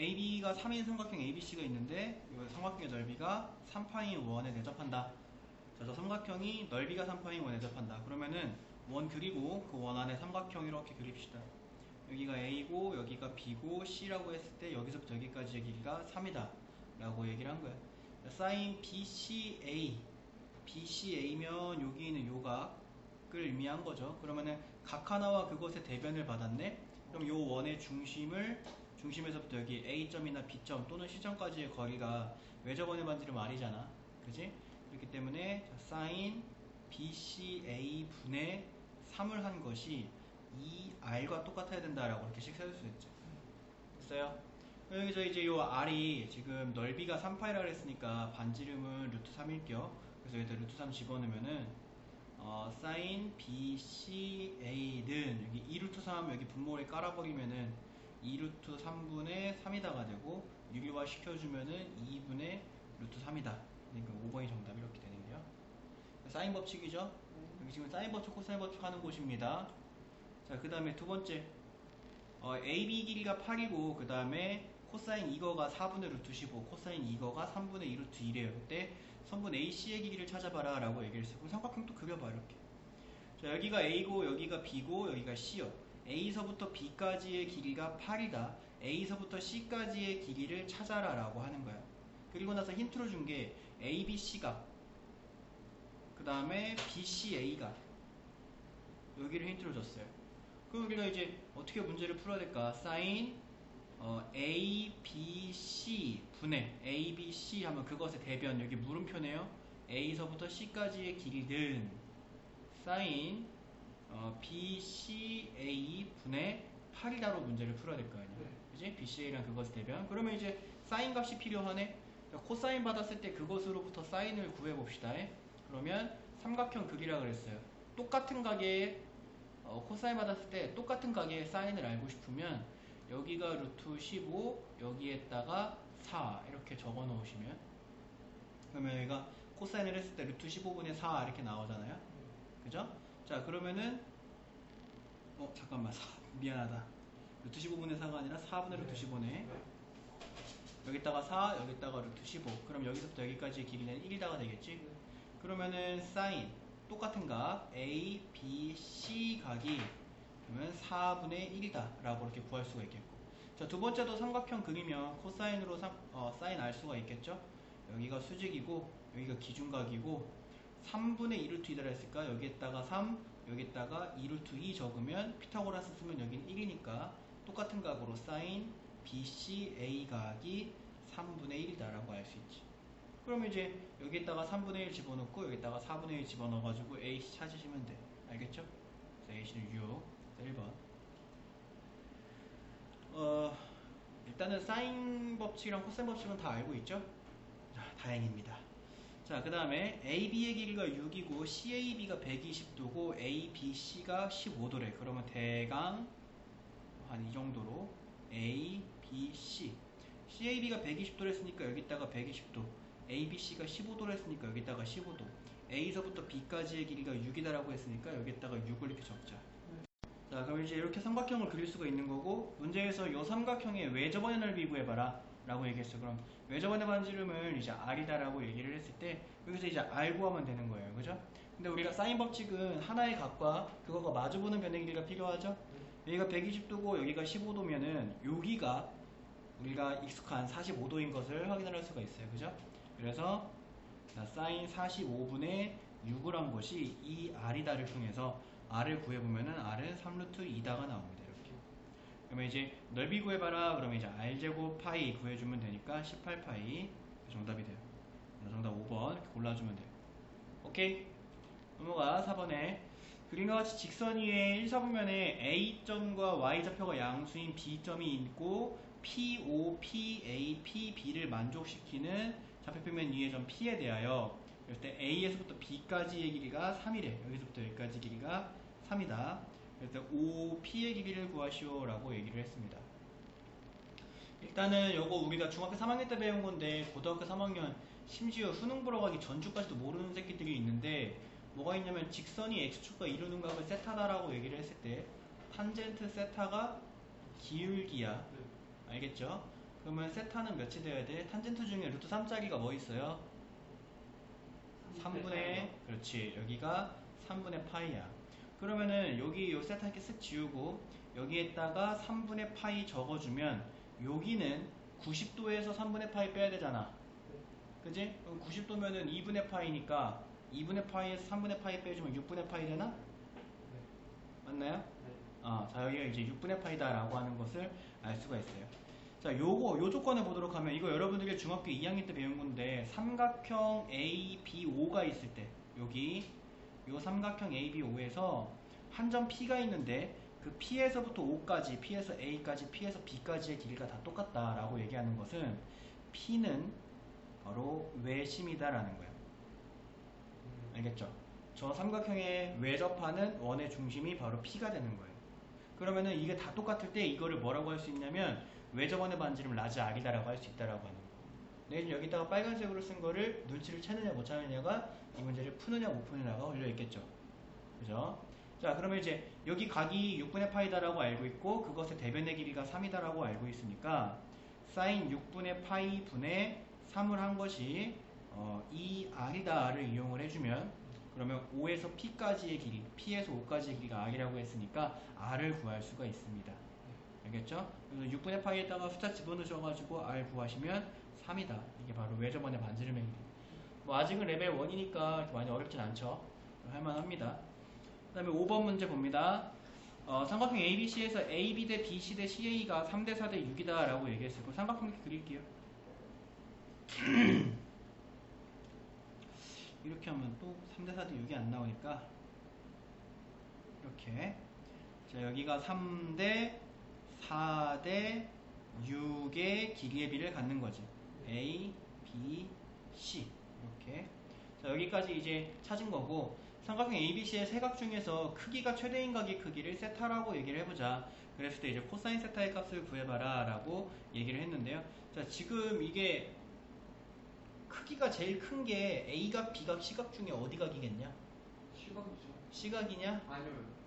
AB가 3인 삼각형 ABC가 있는데 이 삼각형의 넓이가 3파인 원에 대접한다. 자, 저 삼각형이 넓이가 3파인 원에 대접한다. 그러면은 원 그리고 그 원 안에 삼각형 이렇게 그립시다. 여기가 A고 여기가 B고 C라고 했을 때 여기서부터 여기까지의 길이가 3이다. 라고 얘기를 한 거야. 사인 BCA BCA면 여기 있는 요각을 의미한 거죠. 그러면은 각 하나와 그것의 대변을 받았네. 그럼 요 원의 중심을 중심에서부터 여기 A점이나 B점 또는 C점까지의 거리가 외접원의 반지름 R이잖아. 그지? 그렇기 때문에 사인 BCA 분의 3을 한 것이 이 R과 똑같아야 된다라고 이렇게씩 세울 수 있죠. 됐어요? 여기서 이제 요 R이 지금 넓이가 3파이라 그랬으니까 반지름은 루트 3일게요. 그래서 여기다 루트 3 집어넣으면은 어, 사인 BCA는 여기 2루트 3 여기 분모를 깔아버리면은 2루트 3분의 3이다가 되고 유리화 시켜주면은 2분의 루트 3이다. 그러니까 5번이 정답 이렇게 되는데요. 사인 법칙이죠. 여기 지금 사인 법칙, 코사인 법칙 하는 곳입니다. 자, 그 다음에 두 번째. 어, AB 길이가 8이고, 그 다음에 코사인 이거가 4분의 루트 15, 코사인 이거가 3분의 2 루트 1이에요. 그때 선분 AC의 길이를 찾아봐라 라고 얘기를. 그럼 삼각형도 그려봐, 이렇게. 자, 여기가 A고, 여기가 B고, 여기가 C요. A서부터 B까지의 길이가 8이다. A서부터 C까지의 길이를 찾아라 라고 하는 거야. 그리고 나서 힌트로 준 게 ABC가, 그 다음에 BCA가, 여기를 힌트로 줬어요. 그럼 우리가 이제 어떻게 문제를 풀어야 될까? 사인 어, A, B, C 분의 A, B, C 하면 그것의 대변 여기 물음표네요. A서부터 C까지의 길이는 사인 어, B, C, A 분의 8이다로 문제를 풀어야 될 거 아니야. 네. 그지? B, C, A랑 그것의 대변. 그러면 이제 사인 값이 필요하네. 그러니까 코사인 받았을 때 그것으로부터 사인을 구해봅시다. 그러면 삼각형 극이라 그랬어요. 똑같은 가게에 어, 코사인 받았을 때 똑같은 가게의 사인을 알고 싶으면 여기가 루트 15 여기에다가 4 이렇게 적어 놓으시면 그러면 여기가 코사인을 했을 때 루트 15분의 4 이렇게 나오잖아요 그죠? 자 그러면은 어 잠깐만 4 미안하다. 루트 15분의 4가 아니라 4분의 루트 15네 여기다가 4 여기다가 루트 15 그럼 여기서부터 여기까지의 길이는 1이다가 되겠지? 그러면은 사인 똑같은 각 A, B, C 각이 그러면 4분의 1이다 라고 이렇게 구할 수가 있겠고. 자 두 번째도 삼각형 그리면 코사인으로 삼- 어, 사인 알 수가 있겠죠? 여기가 수직이고 여기가 기준각이고 3분의 2루트 2다 했을까? 여기에다가 3 여기에다가 2 루트 2 적으면 피타고라스 쓰면 여기는 1이니까 똑같은 각으로 사인 BCA 각이 3분의 1이다 라고 알 수 있지 그러면 이제 여기에다가 3분의 1 집어넣고 여기다가 4분의 1 집어넣어가지고 AC 찾으시면 돼. 알겠죠? 그래서 AC는 6. 1번. 어, 일단은 사인 법칙이랑 코사인 법칙은 다 알고 있죠? 자, 다행입니다. 자, 그 다음에 AB의 길이가 6이고 CAB가 120도고 ABC가 15도래. 그러면 대강 한 이 정도로 A, B, C. CAB가 120도를 했으니까 여기다가 120도. ABC가 15도를 했으니까 여기다가 15도. A서부터 B까지의 길이가 6이다라고 했으니까 여기다가 6을 이렇게 적자. 자, 그럼 이제 이렇게 삼각형을 그릴 수가 있는 거고 문제에서 이 삼각형의 외접원의 넓이 구해봐라 라고 얘기했어요. 그럼 외접원의 반지름을 이제 R이다 라고 얘기를 했을 때 여기서 이제 R 구하면 되는 거예요. 그죠? 근데 우리가 사인 법칙은 하나의 각과 그거가 마주보는 변의 길이가 필요하죠? 여기가 120도고 여기가 15도면은 여기가 우리가 익숙한 45도인 것을 확인을 할 수가 있어요. 그죠? 그래서 자, 사인 45분의 6을 한 것이 이 R이다를 통해서 R을 구해보면은 R은 3루트 2다가 나옵니다. 그러면 이제 넓이 구해봐라. 그러면 이제 R제곱 파이 구해주면 되니까 18파이 정답이 돼요. 정답 5번 이렇게 골라주면 돼요. 오케이? 넘어가 4번에 그림과 같이 직선 위에 1, 4분면에 A점과 Y좌표가 양수인 B점이 있고 PO, PA, PB를 만족시키는 좌표평면 위의 점 P에 대하여 그럴 때 A에서부터 B까지의 길이가 3이래 여기서부터 여기까지 길이가 3이다 때 OP의 길이를 구하시오 라고 얘기를 했습니다 일단은 요거 우리가 중학교 3학년 때 배운 건데 고등학교 3학년 심지어 수능 보러 가기 전주까지도 모르는 새끼들이 있는데 뭐가 있냐면 직선이 x축과 이루는 각을 세타다라고 얘기를 했을 때 탄젠트 세타가 기울기야 알겠죠? 그러면 세타는 몇이 돼야 돼? 탄젠트 중에 루트 3짜리가 뭐 있어요? 3분의 그렇지 여기가 3분의 파이야 그러면은 여기 요 세타 이렇게 쓱 지우고 여기에다가 3분의 파이 적어주면 여기는 90도에서 3분의 파이 빼야 되잖아 그지? 그럼 90도면은 2분의 파이니까 2분의 파이에서 3분의 파이 빼주면 6분의 파이 되나? 맞나요? 네. 어, 자 여기가 이제 6분의 파이다 라고 하는 것을 알 수가 있어요. 자, 요거 요 조건을 보도록 하면 이거 여러분들이 중학교 2학년 때 배운 건데 삼각형 ABO가 있을 때 여기 요 삼각형 ABO에서 한 점 P가 있는데 그 P에서부터 O까지, P에서 A까지, P에서 B까지의 길이가 다 똑같다라고 얘기하는 것은 P는 바로 외심이다라는 거야. 음. 알겠죠? 저 삼각형의 외접하는 원의 중심이 바로 P가 되는 거예요. 그러면은 이게 다 똑같을 때 이거를 뭐라고 할 수 있냐면 외접원의 반지름 라지 R이다라고 할 수 있다라고 하는 거. 내가 지금 여기다가 빨간색으로 쓴 거를 눈치를 채느냐 못 채느냐가 이 문제를 푸느냐 못 푸느냐가 걸려 있겠죠. 그죠? 자, 그러면 이제 여기 각이 6분의 파이다라고 알고 있고 그것의 대변의 길이가 3이다라고 알고 있으니까 사인 6분의 파이 분의 3을 한 것이 어, 이 R이다를 이용을 해주면 그러면 5에서 P까지의 길이, P에서 5까지의 길이가 R이라고 했으니까 R을 구할 수가 있습니다. 알겠죠? 그래서 6분의 파이에다가 숫자 집어넣으셔가지고 R 구하시면 3이다. 이게 바로 외접원의 반지름의 길이. 뭐 아직은 레벨 1이니까 많이 어렵진 않죠. 할만합니다. 그 다음에 5번 문제 봅니다. 어, 삼각형 ABC에서 AB 대 BC 대 CA가 3대 4 대 6이다 라고 얘기했어요. 그럼 삼각형 이렇게 그릴게요. 이렇게 하면 또 3대 4대 6이 안 나오니까 이렇게 자 여기가 3대 4대 6의 길이의 비를 갖는 거지 A, B, C 이렇게 자 여기까지 이제 찾은 거고 삼각형 ABC의 세각 중에서 크기가 최대인 각의 크기를 세타라고 얘기를 해보자 그랬을 때 이제 코사인 세타의 값을 구해봐라 라고 얘기를 했는데요 자 지금 이게 크기가 제일 큰 게 A각, B각, C각 중에 어디 각이겠냐? 시각이죠. C각이냐? B각이요.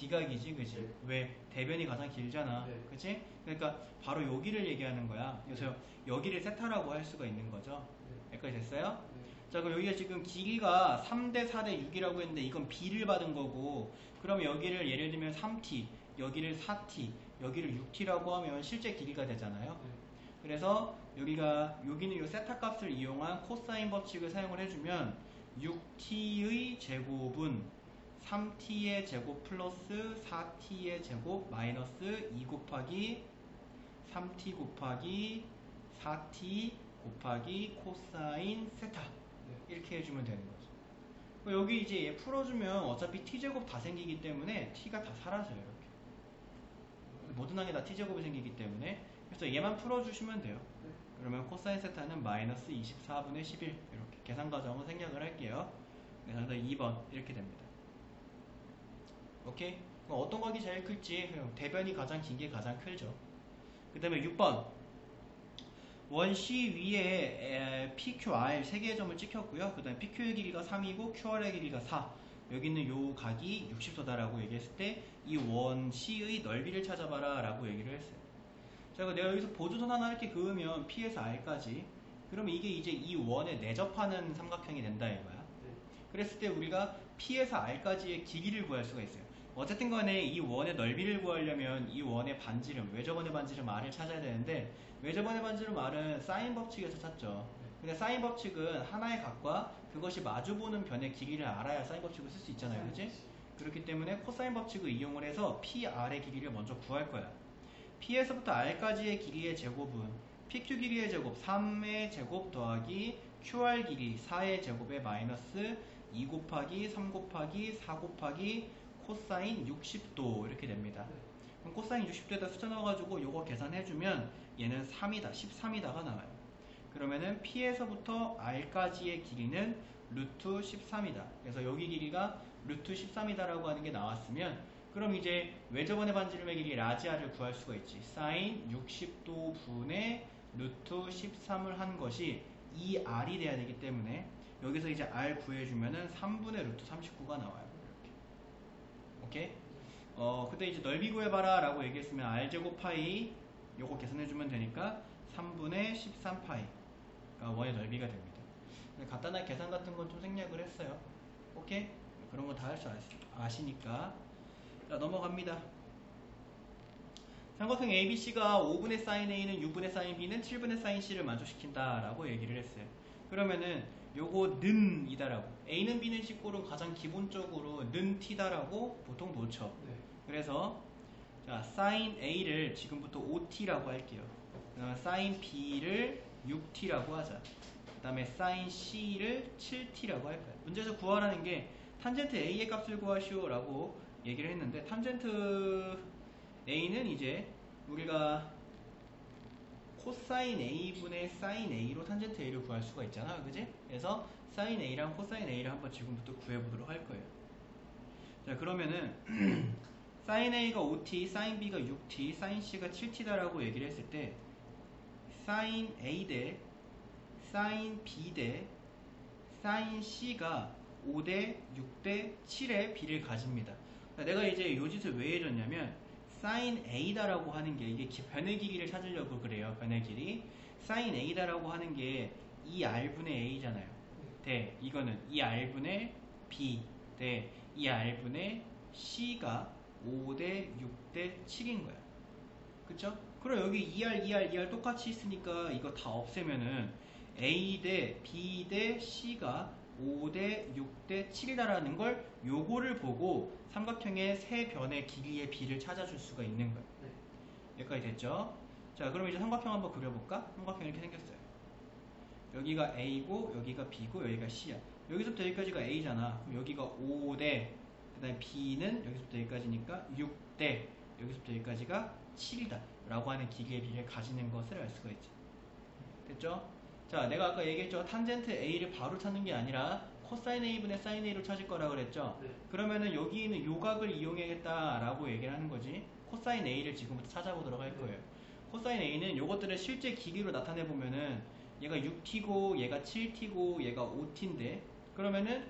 B각이지, 그지? 네. 왜? 대변이 가장 길잖아. 네. 그치? 그러니까 바로 여기를 얘기하는 거야. 그래서 여기를 세타라고 할 수가 있는 거죠. 네. 여기까지 됐어요? 네. 자, 그럼 여기가 지금 길이가 3대 4대 6이라고 했는데 이건 B를 받은 거고 그럼 여기를 예를 들면 3T, 여기를 4T, 여기를 6T라고 하면 실제 길이가 되잖아요. 네. 그래서 여기가 여기는 이 세타 값을 이용한 코사인 법칙을 사용을 해주면 6t의 제곱은 3t의 제곱 플러스 4t의 제곱 마이너스 2 곱하기 3t 곱하기 4t 곱하기 코사인 세타 네. 이렇게 해주면 되는 거죠. 여기 이제 얘 풀어주면 어차피 t제곱 다 생기기 때문에 t가 다 사라져요 이렇게. 모든 항에 다 t제곱이 생기기 때문에 그래서 얘만 풀어주시면 돼요. 네. 그러면 코사인 세타는 마이너스 24분의 11 이렇게 계산 과정을 생략을 할게요. 그래서 2번 이렇게 됩니다. 오케이? 그럼 어떤 각이 제일 클지 대변이 가장 긴 게 가장 크죠. 그 다음에 6번 원시 위에 에, PQR 세 개의 점을 찍혔고요. 그 다음에 PQ의 길이가 3이고 QR의 길이가 4 여기 있는 요 각이 60도다라고 얘기했을 때 이 원시의 넓이를 찾아봐라 라고 얘기를 했어요. 자, 내가 여기서 보조선 하나 이렇게 그으면 P에서 R까지 그러면 이게 이제 이 원에 내접하는 삼각형이 된다 이거야. 네. 그랬을 때 우리가 P에서 R까지의 길이를 구할 수가 있어요. 어쨌든 간에 이 원의 넓이를 구하려면 이 원의 반지름, 외접원의 반지름 R을 찾아야 되는데 외접원의 반지름 R은 사인 법칙에서 찾죠. 근데 사인 법칙은 하나의 각과 그것이 마주보는 변의 길이를 알아야 사인 법칙을 쓸 수 있잖아요. 그지? 그렇기 때문에 코사인 법칙을 이용을 해서 PR의 길이를 먼저 구할 거야. P에서부터 R까지의 길이의 제곱은 PQ 길이의 제곱 3의 제곱 더하기 QR 길이 4의 제곱에 마이너스 2 곱하기 3 곱하기 4 곱하기 코사인 60도 이렇게 됩니다. 네. 그럼 코사인 60도에다 숫자 넣어가지고 요거 계산해주면 얘는 3이다, 13이다가 나와요. 그러면은 P에서부터 R까지의 길이는 루트 13이다. 그래서 여기 길이가 루트 13이다라고 하는 게 나왔으면 그럼 이제 외접원의 반지름의 길이 라지아를 구할 수가 있지. 사인 60도 분의 루트 13을 한 것이 2R이 돼야 되기 때문에 여기서 이제 R 구해주면은 3분의 루트 39가 나와요. 오케이? 어, 그때 이제 넓이 구해봐라 라고 얘기했으면 R 제곱 파이 요거 계산해주면 되니까 3분의 13 파이가 원의 넓이가 됩니다. 근데 간단한 계산 같은 건 좀 생략을 했어요. 오케이? 그런 거 다 할 줄 아시니까. 자, 넘어갑니다. 삼각형 ABC가 5분의 sin A는 6분의 sin B는 7분의 sin C를 만족시킨다 라고 얘기를 했어요. 그러면은 요거 는 이다라고 A는 B는 C꼴은 가장 기본적으로 는 T다라고 보통 놓죠. 네. 그래서 자 sin A를 지금부터 5T라고 할게요. 그다음에 sin B를 6T라고 하자. 그 다음에 sin C를 7T라고 할 거야. 문제에서 구하라는 게 탄젠트 A의 값을 구하시오 라고 얘기를 했는데 탄젠트 A는 이제 우리가 코사인 A분의 사인 A로 탄젠트 A를 구할 수가 있잖아. 그지? 그래서 사인 A랑 코사인 A를 한번 지금부터 구해보도록 할 거예요. 자, 그러면은 사인 A가 5t, 사인 B가 6t, 사인 C가 7t다 라고 얘기를 했을 때 사인 A 대 사인 B 대 사인 C가 5대 6대 7의 비를 가집니다. 자, 내가 이제 요 짓을 왜 해줬냐면 사인 A다라고 하는 게 이게 기- 변의 길이를 찾으려고 그래요. 변의 길이. 사인 A다라고 하는 게 2R분의 A잖아요. 대 이거는 2R분의 B 대 2R분의 C가 5대 6대 7인 거야. 그쵸? 그럼 여기 2R, 2R, 2R 똑같이 있으니까 이거 다 없애면은 A 대 B 대 C가 5대 6대 7이다라는 걸 요거를 보고 삼각형의 세 변의 길이의 비를 찾아줄 수가 있는 거예요. 네. 여기까지 됐죠? 자, 그럼 이제 삼각형 한번 그려볼까? 삼각형 이렇게 생겼어요. 여기가 A고, 여기가 B고, 여기가 C야. 여기서부터 여기까지가 A잖아. 그럼 여기가 5대, 그 다음에 B는 여기서부터 여기까지니까 6대, 여기서부터 여기까지가 7이다. 라고 하는 기계의 비를 가지는 것을 알 수가 있지. 됐죠? 자, 내가 아까 얘기했죠. 탄젠트 A를 바로 찾는 게 아니라 코사인 A분의 사인 A로 찾을 거라 그랬죠? 네. 그러면은 여기 있는 요각을 이용해야겠다라고 얘기를 하는 거지. 코사인 A를 지금부터 찾아보도록 할 거예요. 코사인 A는 요것들을 실제 기기로 나타내 보면은 얘가 6t고 얘가 7t고 얘가 5t인데 그러면은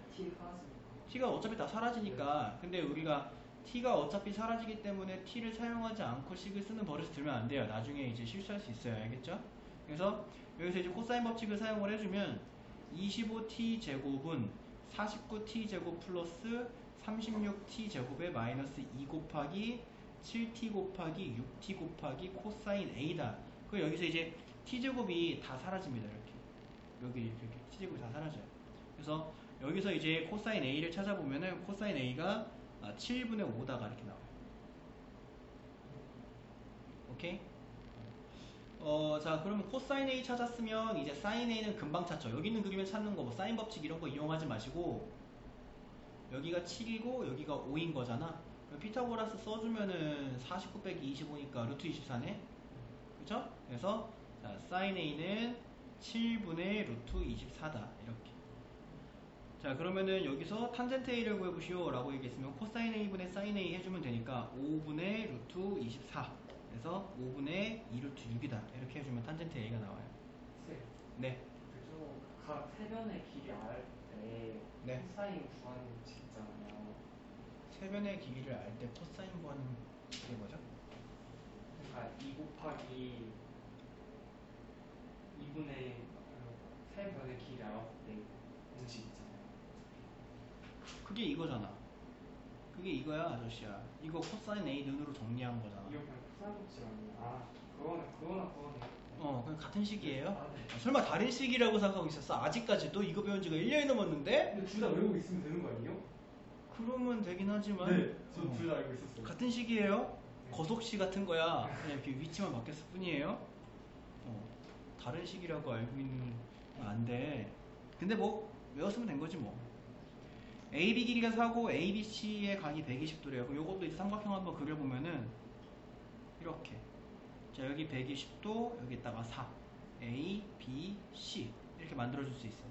t가 어차피 다 사라지니까 근데 우리가 t가 어차피 사라지기 때문에 t를 사용하지 않고 식을 쓰는 버릇을 들면 안 돼요. 나중에 이제 실수할 수 있어요. 알겠죠? 그래서 여기서 이제 코사인 법칙을 사용을 해주면 25t 제곱은 49t 제곱 플러스 36t 제곱에 마이너스 2 곱하기 7t 곱하기 6t 곱하기 코사인 a다. 그 여기서 이제 t 제곱이 다 사라집니다. 이렇게 여기 이렇게 t 제곱이 다 사라져요. 그래서 여기서 이제 코사인 a를 찾아보면은 코사인 a가 7분의 5다가 이렇게 나와요. 오케이? 어, 자, 그러면 코사인 A 찾았으면 이제 사인 A는 금방 찾죠. 여기 있는 그림을 찾는 거, 뭐 사인 법칙 이런 거 이용하지 마시고 여기가 7이고 여기가 5인 거잖아. 피타고라스 써주면은 49 빼기 25니까 루트 24네. 그죠? 그래서 자, 사인 A는 7분의 루트 24다. 이렇게. 자, 그러면은 여기서 탄젠트 A를 구해보시오 라고 얘기했으면 코사인 A분의 사인 A 해주면 되니까 5분의 루트 24. 그래서 5분의 2루트 6이다. 이렇게 해주면 탄젠트 A가 나와요. 쌤. 네. 그죠. 각 세변의 길이 알 때 네. 코사인 구하는 거 있잖아요. 세변의 길이를 알 때 코사인 구하는 게 뭐죠? 그러니까 2 곱하기 2분의 세 변의 길이 알았을 때 공식 있잖아요. 그게 이거잖아. 그게 이거야, 아저씨야. 이거 코사인 A 눈으로 정리한 거잖아. 이거 그냥 법칙 아니에요? 아, 그거는 그거나 그거네. 어, 그냥 같은 식이에요? 아, 네. 아, 설마 다른 식이라고 생각하고 있었어? 아직까지도 이거 배운 지가 1년이 넘었는데? 근데 둘 다 외우고 있으면 되는 거 아니에요? 그러면 되긴 하지만 네, 저 어. 둘다 알고 있었어요. 같은 식이에요? 네. 거속시 같은 거야. 그냥 위치만 바뀌었을 뿐이에요. 어, 다른 식이라고 알고 있는 안 돼. 근데 뭐 외웠으면 된 거지 뭐. AB 길이가 4고 ABC의 각이 120도래요. 그럼 요것도 이제 삼각형 한번 그려보면은 이렇게. 자 여기 120도 여기다가 4. A, B, C 이렇게 만들어줄 수 있어.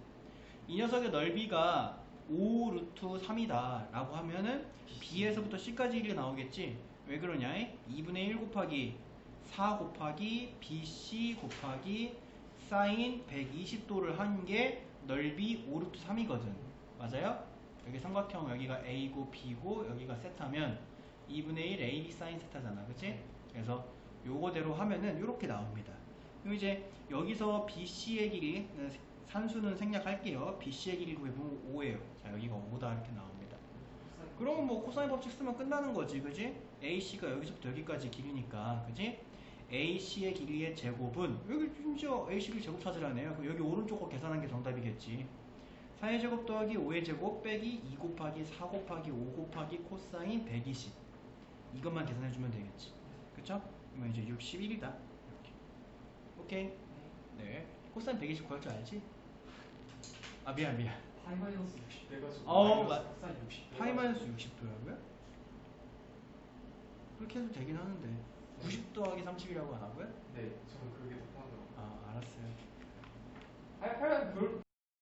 이 녀석의 넓이가 5 루트 3이다 라고 하면은 B에서부터 C까지 길이가 나오겠지 왜 그러냐 2분의 1 곱하기 4 곱하기 BC 곱하기 사인 120도를 한 게 넓이 5 루트 3이거든 맞아요? 여기 삼각형 여기가 A고 B고 여기가 세타면 2분의 1 AB 사인 세타잖아 그치? 그래서 요거대로 하면은 이렇게 나옵니다. 그럼 이제 여기서 BC의 길이 네, 산수는 생략할게요. BC의 길이 구해보면 5예요. 자 여기가 5다 이렇게 나옵니다. 그러면 뭐 코사인 법칙 쓰면 끝나는 거지, 그지? AC가 여기서부터 여기까지 길이니까, 그지? AC의 길이의 제곱은 여기 심지어 AC를 제곱 찾으라네요. 여기 오른쪽 거 계산한 게 정답이겠지. 4의 제곱 더하기 5의 제곱 빼기 2 곱하기 4 곱하기 5 곱하기 코사인 120 이것만 계산해주면 되겠지. 그쵸? 그러면 이제 61이다. 이렇게. 오케이. 네. 코사인 120 구할 줄 알지? 아 미안 미안. 파이 마이너스 60 돼가지고 어, 마이너스 맞- 코사인 60 파이 마이너스 60도라고요? 그렇게 해도 되긴 하는데 90 더하기 30이라고 안 하고요? 네 저는 그게 더 편하더라고요 아 알았어요 파이 파이 별